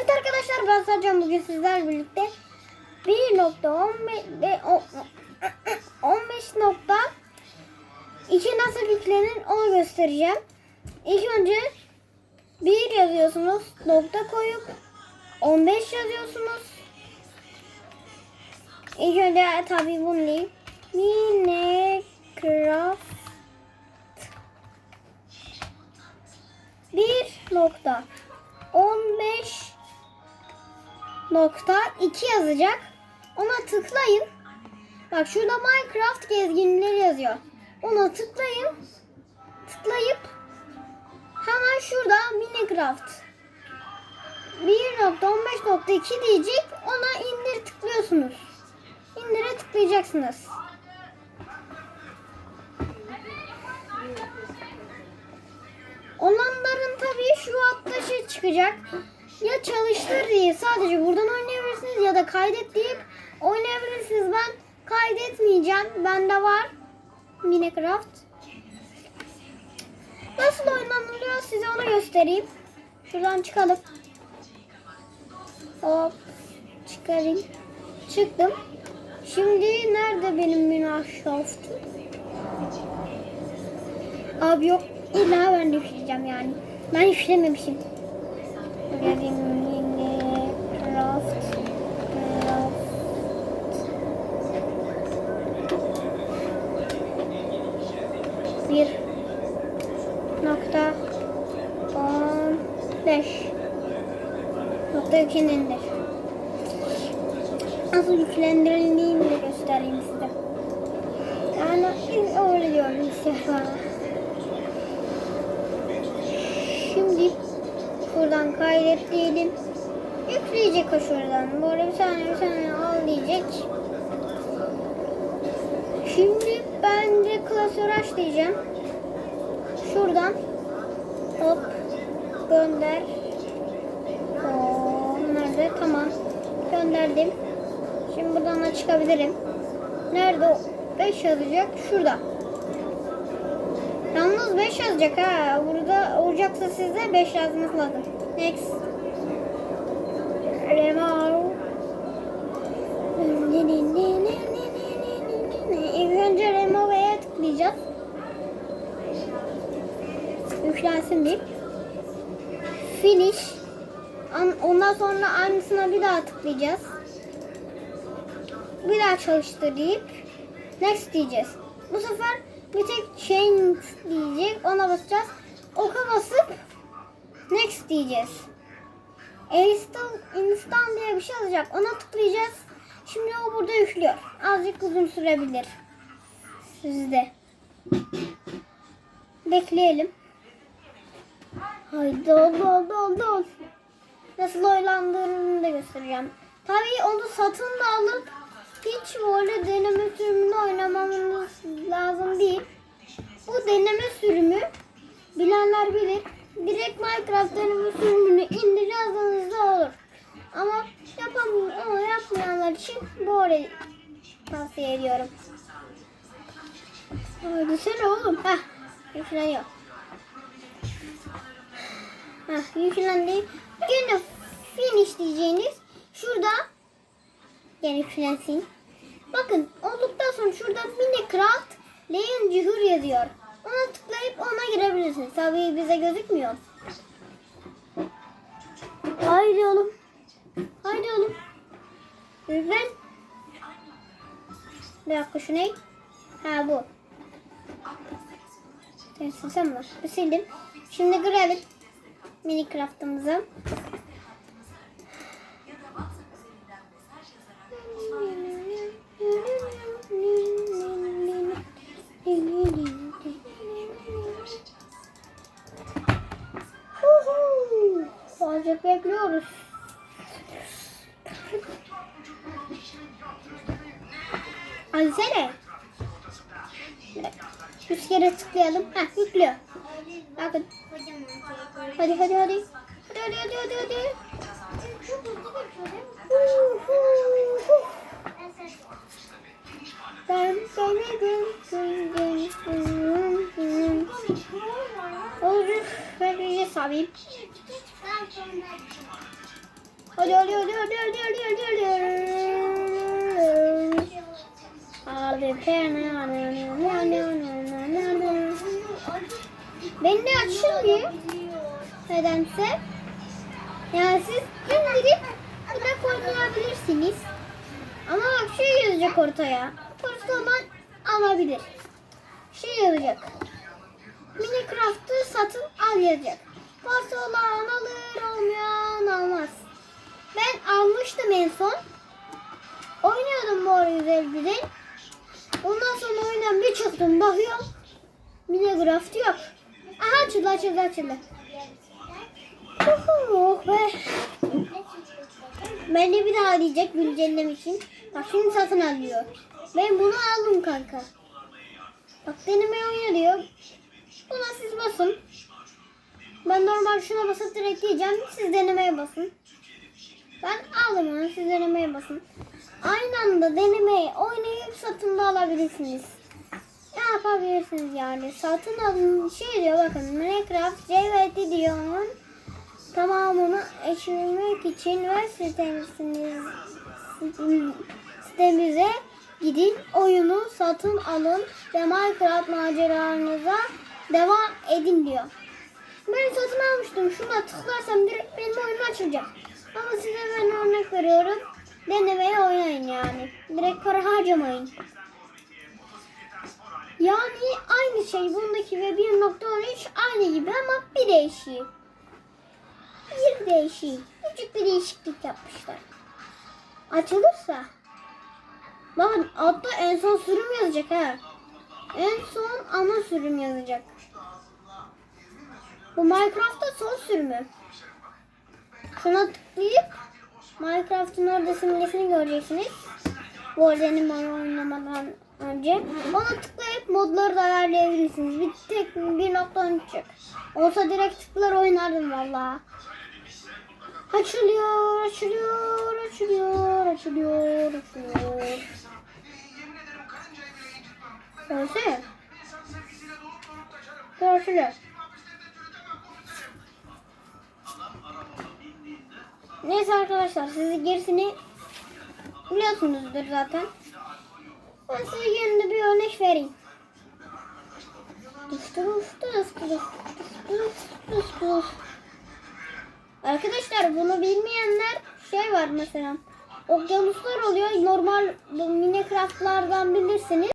Evet arkadaşlar ben Sercan bugün sizlerle birlikte 1.15 ve o- 15.2 nasıl yüklenir onu göstereceğim. İlk önce 1 yazıyorsunuz nokta koyup 15 yazıyorsunuz. İlk önce tabi bunu değil. Minecraft 1 nokta 15 nokta 2 yazacak. Ona tıklayın. Bak şurada Minecraft gezginleri yazıyor. Ona tıklayın. Tıklayıp hemen şurada Minecraft 1.15.2 diyecek. Ona indir tıklıyorsunuz. İndire tıklayacaksınız. Olanların tabii şu altta şey çıkacak. Ya çalıştır diye sadece buradan oynayabilirsiniz ya da kaydet deyip oynayabilirsiniz. Ben kaydetmeyeceğim. Bende var Minecraft. Nasıl oynanılıyor size onu göstereyim. Şuradan çıkalım. Hop çıkarayım. Çıktım. Şimdi nerede benim Minecraft? Abi yok. İlla ben de yani. Ben üflememişim. Bir nokta on beş nokta yüklenendir. Nasıl göstereyim size. Yani öyle diyorum size. Şimdi şuradan kaydet diyelim. Yükleyecek o şuradan. Böyle bir saniye bir saniye al diyecek. Şimdi ben de klasör aç diyeceğim. Şuradan hop gönder. Oo, nerede? Tamam. Gönderdim. Şimdi buradan da çıkabilirim. Nerede o? 5 yazacak. Şurada. Yalnız 5 yazacak ha. Burada olacaksa size 5 yazmanız lazım. Next. Remar. İlk önce Remove'ye tıklayacağız. Yüklensin deyip. Finish. An- Ondan sonra aynısına bir daha tıklayacağız. Bir daha çalıştır deyip next diyeceğiz. Bu sefer tek change diyecek. Ona basacağız. Oka basıp next diyeceğiz. Install, install diye bir şey alacak. Ona tıklayacağız. Şimdi o burada yüklüyor. Azıcık uzun sürebilir. Sizde. Bekleyelim. Haydi oldu oldu oldu oldu. Nasıl oynandığını da göstereceğim. Tabii onu satın da alıp hiç böyle deneme sürümünü oynamamız lazım değil. Bu deneme sürümü bilenler bilir. Direkt Minecraft deneme sürümünü indir yazdığınızda olur. Ama yapam ama yapmayanlar için böyle tavsiye ediyorum. Sen oğlum. Heh, yükleniyor. Heh, yüklendi. Yine finish diyeceğiniz şurada yani yüklensin. Bakın olduktan sonra şurada Minecraft Leon Cihur yazıyor. Ona tıklayıp ona girebilirsiniz. Tabii bize gözükmüyor. Haydi oğlum. Haydi oğlum. Lütfen. Bir dakika şu ne? Ha bu. Ben mi? Bir sildim. Şimdi girelim. Minecraft'ımıza. Azıcık bekliyoruz. Sene. Üç kere tıklayalım. Heh yüklüyor. Bakın. Hadi hadi hadi. Hadi hadi hadi hadi hadi. Ben seni gördüm. Olur. Ben bir sabit. Hadi hadi hadi hadi hadi hadi hadi hadi. Hadi pena Benim de açılmıyor. Nedense. Yani siz indirip direkt oynayabilirsiniz. Ama bak şey yazacak ortaya. Olan alabilir. Şey yazacak. Minecraft'ı satın al yazacak. Parası olan alır olmayan almaz. Ben almıştım en son. Oynuyordum bu güzel güzel. Ondan sonra oyundan bir çıktım bakıyorum. Minecraft yok. Aha açıldı açıldı açıldı. Oh be. Ben de bir daha diyecek güncellemek için. Bak şimdi satın alıyor. Ben bunu aldım kanka. Bak deneme oyna diyor. Buna siz basın. Ben normal şuna basıp direkt diyeceğim. Siz denemeye basın. Ben aldım onu. Siz denemeye basın. Aynı anda denemeyi oynayıp satın da alabilirsiniz. Ne yapabilirsiniz yani? Satın alın. Şey diyor bakın. Minecraft CVT diyor tamamını eşitlemek için web sitemiz, sitemize gidin, oyunu satın alın ve Minecraft maceranıza devam edin diyor. Ben satın almıştım. Şuna tıklarsam direkt benim oyunum açılacak. Ama size ben örnek veriyorum. Denemeye oynayın yani. Direkt para harcamayın. Yani aynı şey bundaki ve 1.13 aynı gibi ama bir değişiyor. Bir değişik, küçük bir değişiklik yapmışlar. Açılırsa. Bakın altta en son sürüm yazacak ha. En son ana sürüm yazacak. Bu Minecraft'ta son sürümü. Şuna tıklayıp Minecraft'ın orada simgesini göreceksiniz. Bu arada oyun oynamadan önce. Ona tıklayıp modları da ayarlayabilirsiniz. Bir tek 1.13 çık. Olsa direkt tıklar oynardım vallahi. Açılıyor, açılıyor, açılıyor, açılıyor, açılıyor. Görsene. Görsene. Neyse arkadaşlar siz gerisini biliyorsunuzdur zaten. Ben size yerine bir örnek vereyim. Arkadaşlar bunu bilmeyenler şey var mesela. Okyanuslar oluyor. Normal Minecraft'lardan bilirsiniz.